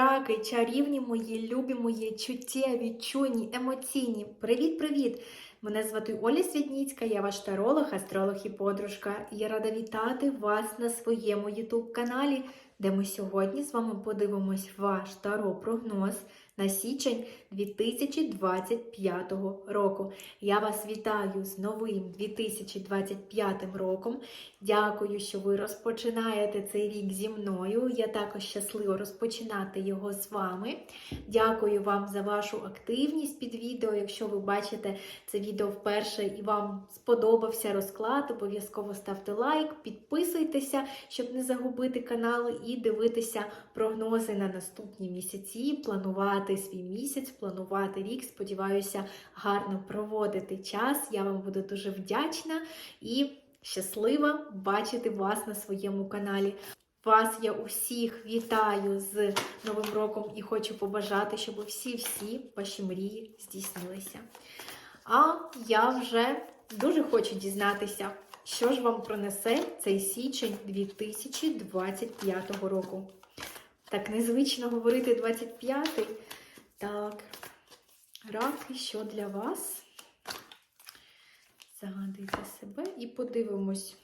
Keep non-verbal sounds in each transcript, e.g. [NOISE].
раки, чарівні мої, любі мої, чуттєві, чуйні, емоційні. Привіт-привіт! Мене звати Оля Світніцька, я ваш таролог, астролог і подружка. Я рада вітати вас на своєму YouTube каналі, де ми сьогодні з вами подивимось ваш таро-прогноз на січень 2025 року. Я вас вітаю з новим 2025 роком. Дякую, що ви розпочинаєте цей рік зі мною. Я також щаслива розпочинати його з вами. Дякую вам за вашу активність під відео. Якщо ви бачите це відео вперше і вам сподобався розклад, обов'язково ставте лайк, підписуйтеся, щоб не загубити канал, і дивитися прогнози на наступні місяці, планувати свій місяць, планувати рік. Сподіваюся, гарно проводити час. Я вам буду дуже вдячна і щаслива бачити вас на своєму каналі. Вас я усіх вітаю з Новим роком і хочу побажати, щоб всі-всі ваші мрії здійснилися. А я вже дуже хочу дізнатися, що ж вам пронесе цей січень 2025 року. Так незвично говорити 25-й. Так, раки, що для вас? Загадуйте себе і подивимось.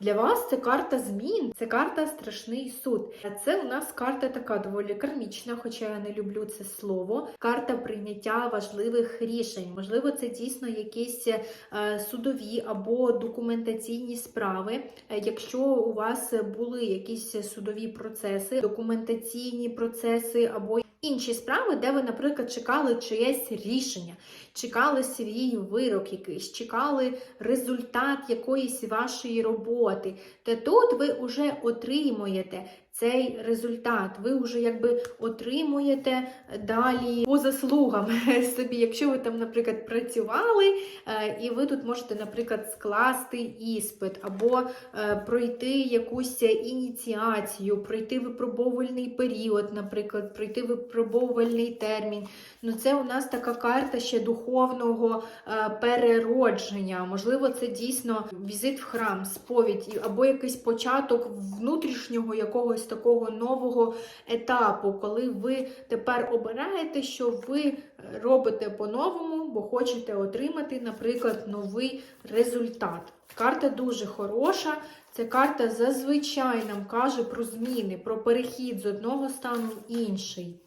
Для вас це карта змін, це карта страшний суд. А це у нас карта така доволі кармічна, хоча я не люблю це слово. Карта прийняття важливих рішень. Можливо, це дійсно якісь е, судові або документаційні справи. Е, Якщо у вас були якісь судові процеси, документаційні процеси або інші справи, де ви, наприклад, чекали чиєсь рішення, чекали свій вирок якийсь, чекали результат якоїсь вашої роботи, то тут ви вже отримуєте цей результат. Ви вже якби отримуєте далі по заслугам [LAUGHS] собі. Якщо ви там, наприклад, працювали, е, і ви тут можете, наприклад, скласти іспит, або е, пройти якусь ініціацію, пройти випробовувальний період, наприклад, пройти випробовувальний термін. Ну, це у нас така карта ще духовного е, переродження. Можливо, це дійсно візит в храм, сповідь, або якийсь початок внутрішнього якогось такого нового етапу, коли ви тепер обираєте, що ви робите по-новому, бо хочете отримати, наприклад, новий результат. Карта дуже хороша. Ця карта зазвичай нам каже про зміни, про перехід з одного стану в інший.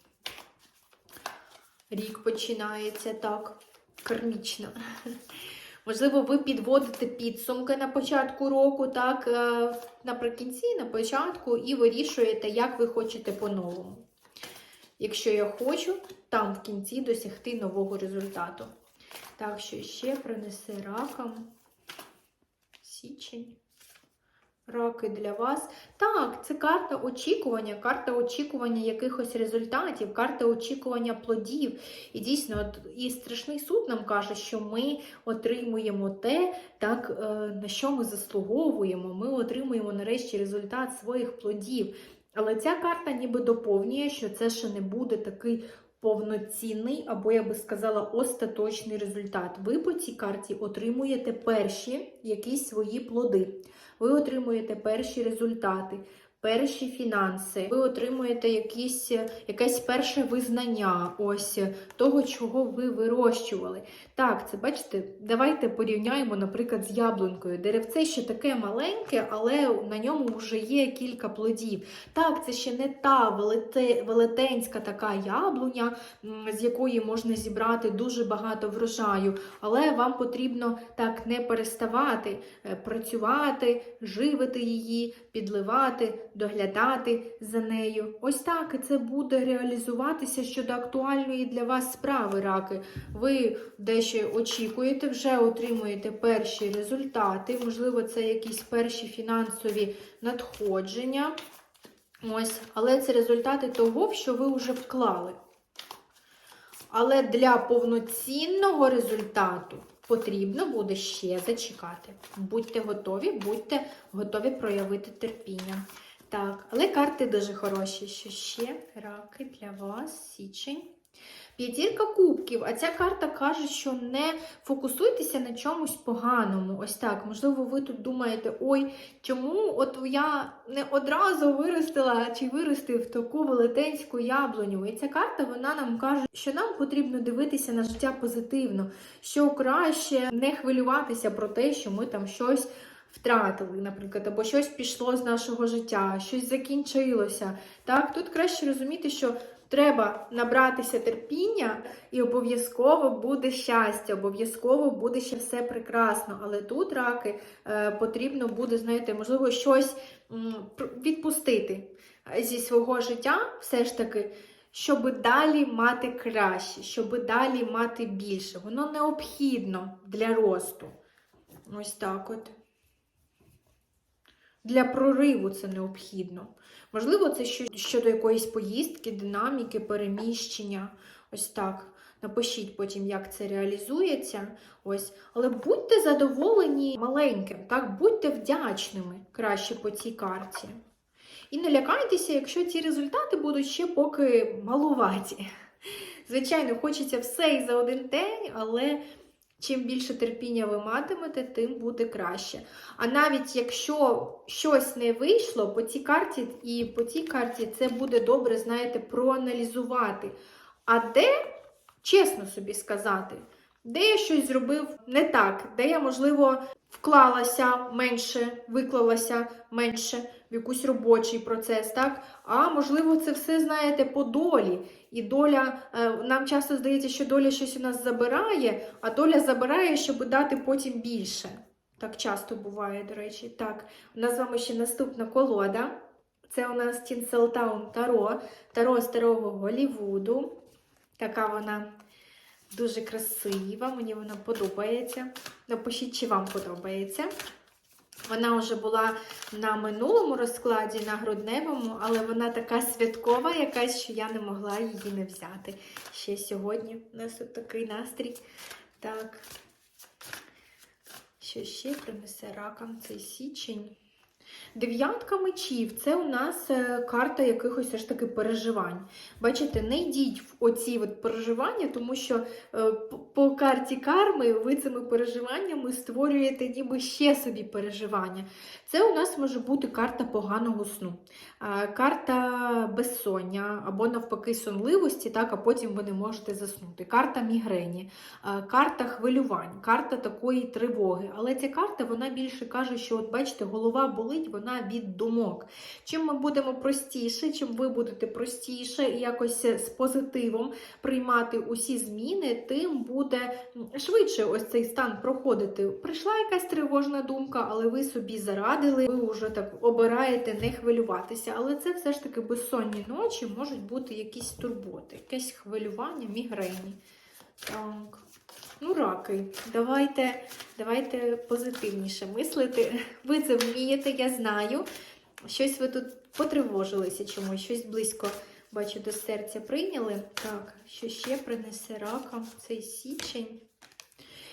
Рік починається так, кармічно. Можливо, ви підводите підсумки на початку року, так, е, наприкінці, на початку, і вирішуєте, як ви хочете по-новому. Якщо я хочу, там в кінці досягти нового результату. Так, що ще принесе ракам січень. Раки для вас. Так, це карта очікування, карта очікування якихось результатів, карта очікування плодів. І дійсно, от, і страшний суд нам каже, що ми отримуємо те, так, е, на що ми заслуговуємо. Ми отримуємо нарешті результат своїх плодів. Але ця карта ніби доповнює, що це ще не буде такий повноцінний, або, я би сказала, остаточний результат. Ви по цій карті отримуєте перші якісь свої плоди. Ви отримуєте перші результати, перші фінанси, ви отримуєте якісь, якесь перше визнання ось того, чого ви вирощували. Так, це бачите, давайте порівняємо, наприклад, з яблункою. Деревце ще таке маленьке, але на ньому вже є кілька плодів. Так, це ще не та велете, велетенська така яблуня, з якої можна зібрати дуже багато врожаю, але вам потрібно так не переставати е, працювати, живити її, підливати, доглядати за нею. Ось так і це буде реалізуватися щодо актуальної для вас справи, раки. Ви дещо очікуєте, вже отримуєте перші результати, можливо, це якісь перші фінансові надходження. Ось, але це результати того, що ви вже вклали. Але для повноцінного результату потрібно буде ще зачекати. Будьте готові, будьте готові проявити терпіння. Так, але карти дуже хороші. Що ще? Раки для вас, січень. П'ятірка кубків, а ця карта каже, що не фокусуйтеся на чомусь поганому. Ось так. Можливо, ви тут думаєте, ой, чому от я не одразу виростила чи виростив таку велетенську яблуню. І ця карта вона нам каже, що нам потрібно дивитися на життя позитивно, що краще не хвилюватися про те, що ми там щось. Втратили, наприклад, або щось пішло з нашого життя, щось закінчилося. Так, тут краще розуміти, що треба набратися терпіння, і обов'язково буде щастя, обов'язково буде ще все прекрасно. Але тут раки е, потрібно буде, знаєте, можливо, щось відпустити зі свого життя, все ж таки. Щоб далі мати краще, щоб далі мати більше. Воно необхідно для росту. Ось так от. Для прориву це необхідно. Можливо, це щодо якоїсь поїздки, динаміки, переміщення. Ось так. Напишіть потім, як це реалізується. Ось. Але будьте задоволені маленьким, так? будьте вдячними краще по цій карті. І не лякайтеся, якщо ці результати будуть ще поки малуваті. Звичайно, хочеться все і за один день, але чим більше терпіння ви матимете, тим буде краще. А навіть якщо щось не вийшло по цій карті, і по цій карті це буде добре, знаєте, проаналізувати. А де, чесно собі сказати, де я щось зробив не так, де я, можливо, вклалася менше, виклалася менше в якийсь робочий процес, так? А можливо, це все, знаєте, по долі. І доля, е, нам часто здається, що доля щось у нас забирає, а доля забирає, щоб дати потім більше. Так часто буває, до речі. Так, у нас з вами ще наступна колода. Це у нас Тінселтаун Таро, Таро старого Голівуду. Така вона дуже красива, мені вона подобається. Напишіть, чи вам подобається. Вона вже була на минулому розкладі, на грудневому, але вона така святкова, якась, що я не могла її не взяти. Ще сьогодні у нас тут такий настрій. Так. Що ще принесе ракам цей січень? Дев'ятка мечів це у нас е, карта якихось все ж таки переживань. Бачите, не йдіть в оці от переживання, тому що е, по карті карми ви цими переживаннями створюєте ніби ще собі переживання. Це у нас може бути карта поганого сну, е, карта безсоння або навпаки сонливості, так, а потім ви не можете заснути. Карта мігрені, карта хвилювань, карта такої тривоги. Але ця карта вона більше каже, що от бачите, голова болить, вона від думок. Чим ми будемо простіше, чим ви будете простіше і якось з позитивом приймати усі зміни, тим буде швидше ось цей стан проходити. Прийшла якась тривожна думка, але ви собі зарадили, ви вже так обираєте не хвилюватися. Але це все ж таки безсонні ночі можуть бути якісь турботи, якесь хвилювання, мігрені. Так. Ну, раки, давайте, давайте позитивніше мислити. Ви це вмієте, я знаю. Щось ви тут потривожилися чомусь, щось близько, бачу, до серця прийняли. Так, що ще принесе ракам цей січень?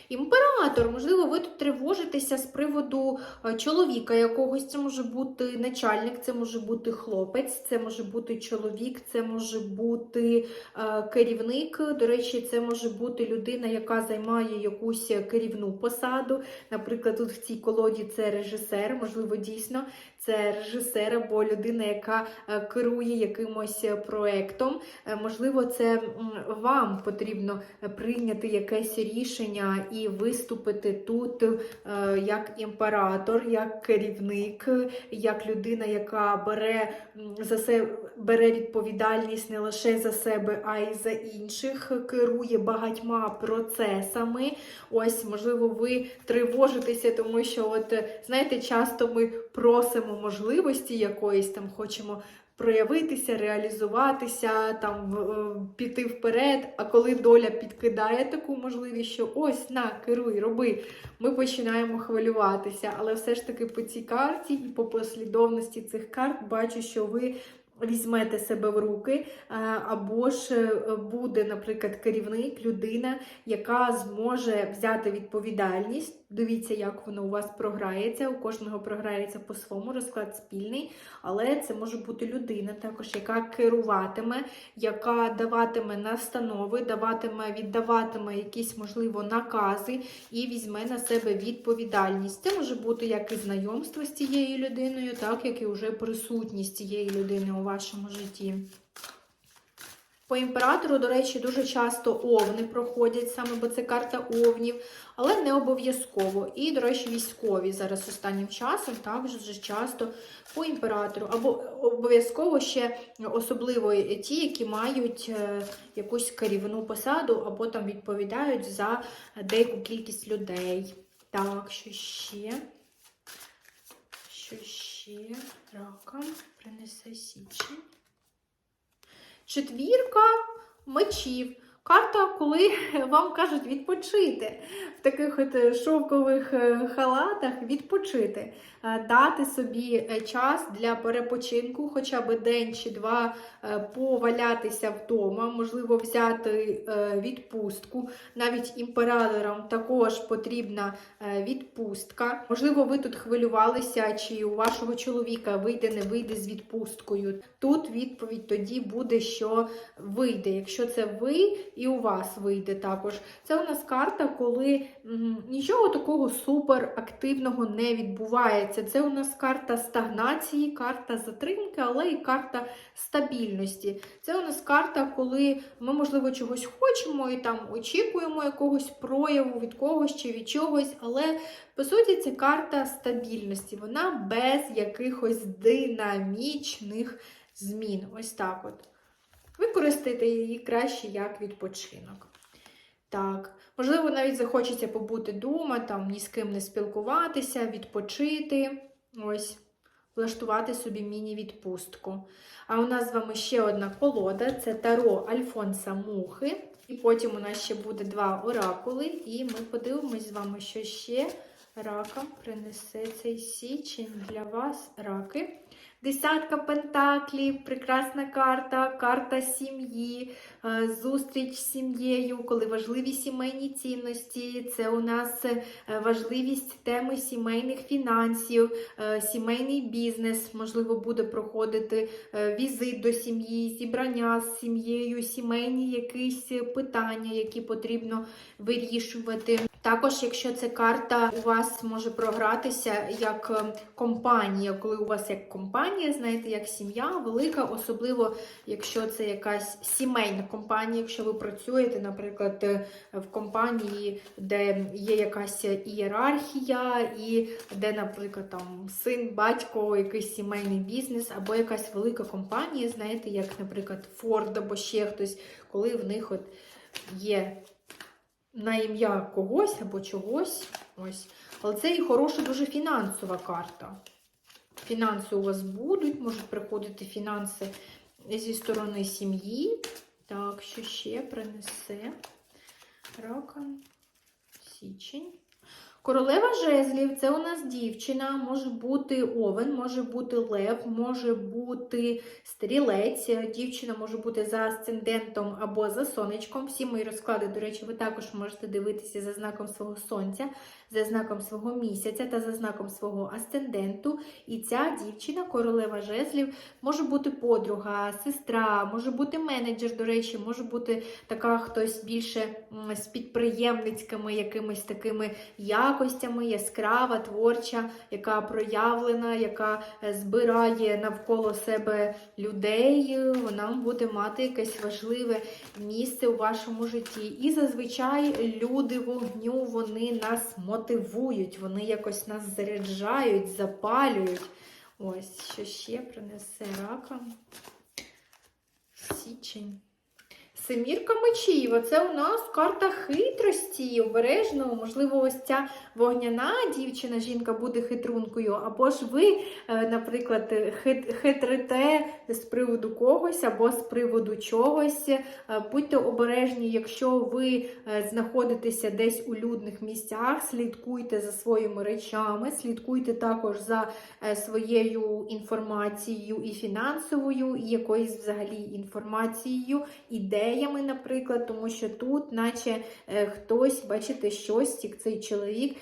Імператор, можливо, ви тут тривожитеся з приводу е, чоловіка якогось. Це може бути начальник, це може бути хлопець, це може бути чоловік, це може бути е, керівник. До речі, це може бути людина, яка займає якусь керівну посаду. Наприклад, тут в цій колоді це режисер, можливо, дійсно це режисер або людина, яка е, керує якимось проектом. Можливо, це вам потрібно прийняти якесь рішення і виступити тут е, як імператор, як керівник, як людина, яка бере за себе бере відповідальність не лише за себе, а й за інших, керує багатьма процесами. Ось, можливо, ви тривожитеся, тому що, от знаєте, часто ми просимо можливості якоїсь там, хочемо проявитися, реалізуватися, там е, піти вперед. А коли доля підкидає таку можливість, що ось на, керуй, роби, ми починаємо хвилюватися. Але все ж таки по цій карті і по послідовності цих карт бачу, що ви. Візьмете себе в руки, е, або ж е, буде, наприклад, керівник, людина, яка зможе взяти відповідальність Дивіться, як воно у вас програється. У кожного програється по-своєму розклад спільний, але це може бути людина, також яка керуватиме, яка даватиме настанови, даватиме, віддаватиме якісь, можливо, накази і візьме на себе відповідальність. Це може бути як і знайомство з цією людиною, так як і вже присутність цієї людини у вашому житті. По імператору, до речі, дуже часто овни проходять саме, бо це карта овнів, але не обов'язково. І, до речі, військові зараз останнім часом також дуже часто по імператору. Або обов'язково ще особливо ті, які мають е, якусь керівну посаду, або там відповідають за деяку кількість людей. Так, що ще? Що ще? Рака принесе січень. Четвірка мечів. Карта, коли [LAUGHS] вам кажуть відпочити в таких от шовкових е, халатах, відпочити, Е, дати собі е, час для перепочинку, хоча б день чи два е, повалятися вдома, можливо, взяти е, відпустку. Навіть імператорам також потрібна е, відпустка. Можливо, ви тут хвилювалися, чи у вашого чоловіка вийде, не вийде з відпусткою. Тут відповідь тоді буде, що вийде. Якщо це ви і у вас вийде також. Це у нас карта, коли нічого такого суперактивного не відбувається. Це у нас карта стагнації, карта затримки, але і карта стабільності. Це у нас карта, коли ми, можливо, чогось хочемо і там очікуємо якогось прояву від когось чи від чогось, але по суті це карта стабільності. Вона без якихось динамічних змін. Ось так от. Використайте її краще як відпочинок. Так, можливо, навіть захочеться побути вдома, там ні з ким не спілкуватися, відпочити, ось, влаштувати собі міні-відпустку. А у нас з вами ще одна колода це Таро Альфонса Мухи. І потім у нас ще буде два оракули, і ми подивимось з вами, що ще ракам принесе цей січень для вас раки. Десятка пентаклів, прекрасна карта, карта сім'ї, е, зустріч з сім'єю, коли важливі сімейні цінності. Це у нас е, важливість теми сімейних фінансів, е, сімейний бізнес, можливо, буде проходити візит до сім'ї, зібрання з сім'єю, сімейні якісь питання, які потрібно вирішувати. Також, якщо це карта у вас може програтися як е, компанія, коли у вас як компанія, знаєте, як сім'я велика, особливо якщо це якась сімейна компанія, якщо ви працюєте, наприклад, е, в компанії, де є якась ієрархія, і де, наприклад, там син, батько, якийсь сімейний бізнес, або якась велика компанія, знаєте, як, наприклад, Ford або ще хтось, коли в них от є на ім'я когось або чогось. Ось. Але це і хороша дуже фінансова карта. Фінанси у вас будуть, можуть приходити фінанси зі сторони сім'ї. Так, що ще принесе? Ракан, січень. Королева жезлів це у нас дівчина, може бути овен, може бути лев, може бути стрілець. Дівчина може бути за асцендентом або за сонечком. Всі мої розклади, до речі, ви також можете дивитися за знаком свого сонця, за знаком свого місяця та за знаком свого асценденту. І ця дівчина, королева жезлів, може бути подруга, сестра, може бути менеджер, до речі, може бути така хтось більше з підприємницькими якимись такими якостями, яскрава, творча, яка проявлена, яка е, збирає навколо себе людей. Вона буде мати якесь важливе місце у вашому житті. І зазвичай люди вогню вони нас мотивують, вони якось нас заряджають, запалюють. Ось, що ще принесе рака. Січень. Семірка мечів. Оце у нас карта хитрості, обережного. Можливо, ось ця вогняна дівчина, жінка буде хитрункою, або ж ви, е, наприклад, хит, хитрите з приводу когось або з приводу чогось. Е, Будьте обережні, якщо ви е, знаходитеся десь у людних місцях, слідкуйте за своїми речами, слідкуйте також за своєю інформацією і фінансовою, і якоюсь взагалі інформацією, ідеями, наприклад, тому що тут, наче е, хтось, бачите, щось, цей чоловік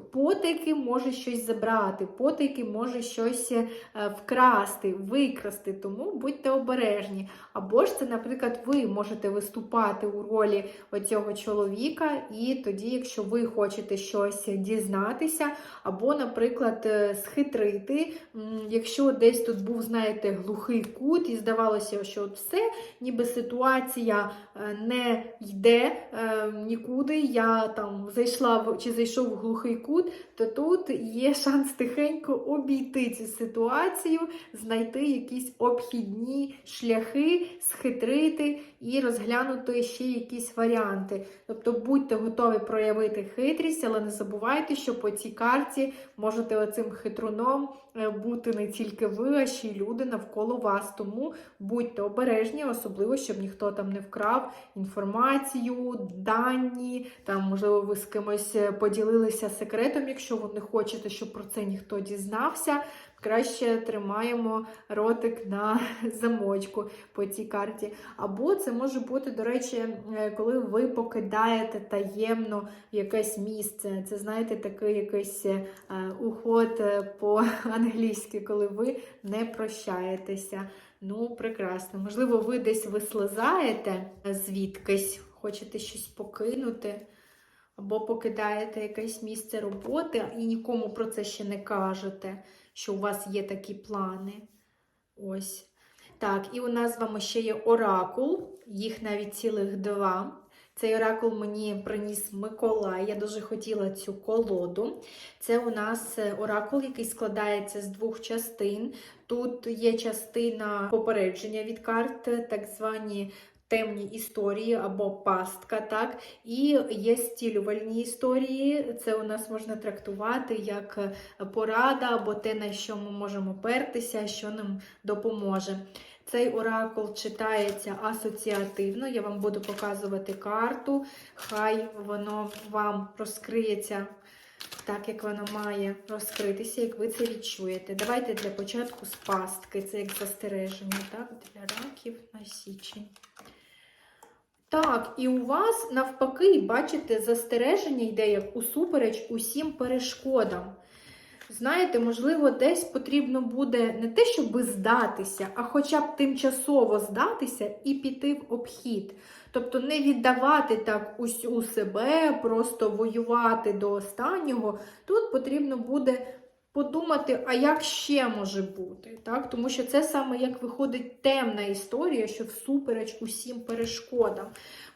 Потайки може щось забрати, потайки може щось е, вкрасти, викрасти, тому будьте обережні. Або ж це, наприклад, ви можете виступати у ролі оцього чоловіка, і тоді, якщо ви хочете щось дізнатися, або, наприклад, е, схитрити, якщо десь тут був, знаєте, глухий кут, і здавалося, що от все, ніби ситуація е, не йде нікуди, я там зайшла чи зайшов в глухий кут, то тут є шанс тихенько обійти цю ситуацію, знайти якісь обхідні шляхи, схитрити і розглянути ще якісь варіанти. Тобто будьте готові проявити хитрість, але не забувайте, що по цій карті можете оцим хитруном е, бути не тільки ви, а ще й люди навколо вас. Тому будьте обережні, особливо, щоб ніхто там не вкрав інформацію, дані, там, можливо, ви з кимось е, поділилися секретом, якщо ви не хочете, щоб про це ніхто дізнався. Краще тримаємо ротик на [LAUGHS] замочку по цій карті. Або це може бути, до речі, е, коли ви покидаєте таємно якесь місце. Це, знаєте, такий якийсь е, уход е, по-англійськи, [LAUGHS] коли ви не прощаєтеся. Ну, прекрасно. Можливо, ви десь вислизаєте звідкись, хочете щось покинути. Або покидаєте якесь місце роботи і нікому про це ще не кажете, що у вас є такі плани. Ось. Так, і у нас з вами ще є оракул, їх навіть цілих два. Цей оракул мені приніс Миколай. Я дуже хотіла цю колоду. Це у нас е, оракул, який складається з двох частин. Тут є частина попередження від карт, так звані темні історії або пастка, так, і є стілювальні історії. Це у нас можна трактувати як порада або те, на що ми можемо пертися, що нам допоможе. Цей оракул читається асоціативно. Я вам буду показувати карту. Хай воно вам розкриється так, як воно має розкритися, як ви це відчуєте. Давайте для початку з пастки. Це як застереження, так, для раків на січень. Так, і у вас навпаки, бачите, застереження йде як усупереч усім перешкодам. Знаєте, можливо, десь потрібно буде не те, щоб здатися, а хоча б тимчасово здатися і піти в обхід. Тобто не віддавати так усю себе, просто воювати до останнього. Тут потрібно буде подумати, а як ще може бути. Так? Тому що це саме як виходить темна історія, що всупереч усім перешкодам.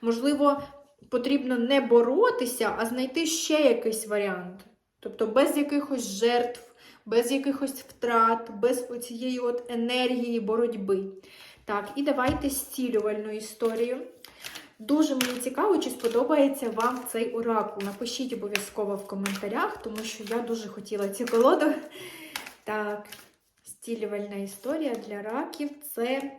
Можливо, потрібно не боротися, а знайти ще якийсь варіант. Тобто без якихось жертв, без якихось втрат, без цієї енергії боротьби. Так, і давайте зцілювальну історію. Дуже мені цікаво, чи сподобається вам цей оракул. Напишіть обов'язково в коментарях, тому що я дуже хотіла цю колоду. Так, стілювальна історія для раків це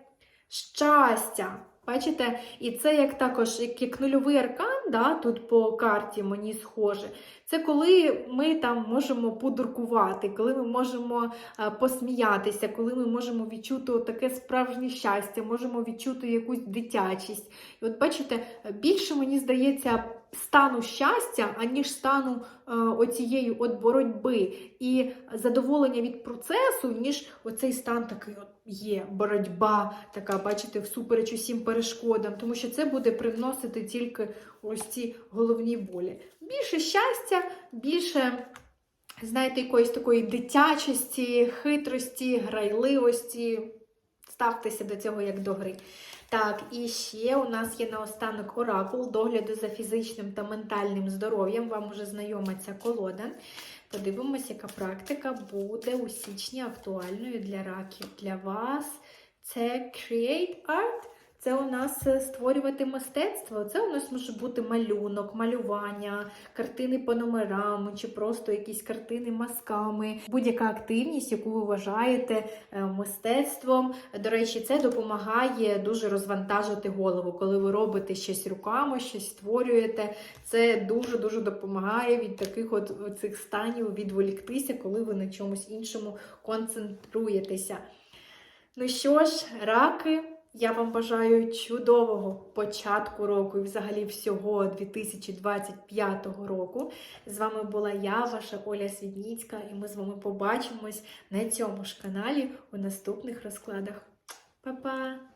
щастя. Бачите? І це як також як, нульовий аркан, да, тут по карті мені схоже. Це коли ми там можемо подуркувати, коли ми можемо а, посміятися, коли ми можемо відчути таке справжнє щастя, можемо відчути якусь дитячість. І от бачите, більше мені здається. Стану щастя, аніж стану е, оцієї от боротьби і задоволення від процесу, ніж оцей стан такий от є боротьба, така, бачите, всупереч усім перешкодам, тому що це буде привносити тільки ось ці головні болі. Більше щастя, більше, знаєте, якоїсь такої дитячості, хитрості, грайливості. Ставтеся до цього як до гри. Так, і ще у нас є наостанок оракул догляду за фізичним та ментальним здоров'ям. Вам уже знайома ця колода. Подивимось, яка практика буде у січні актуальною для раків. Для вас це Create Art. Це у нас створювати мистецтво. Це у нас може бути малюнок, малювання, картини по номерам, чи просто якісь картини масками, будь-яка активність, яку ви вважаєте мистецтвом. До речі, це допомагає дуже розвантажити голову. Коли ви робите щось руками, щось створюєте. Це дуже-дуже допомагає від таких от цих станів відволіктися, коли ви на чомусь іншому концентруєтеся. Ну що ж, раки. Я вам бажаю чудового початку року і взагалі всього 2025 року. З вами була я, ваша Оля Свідніцька, і ми з вами побачимось на цьому ж каналі у наступних розкладах. Па-па!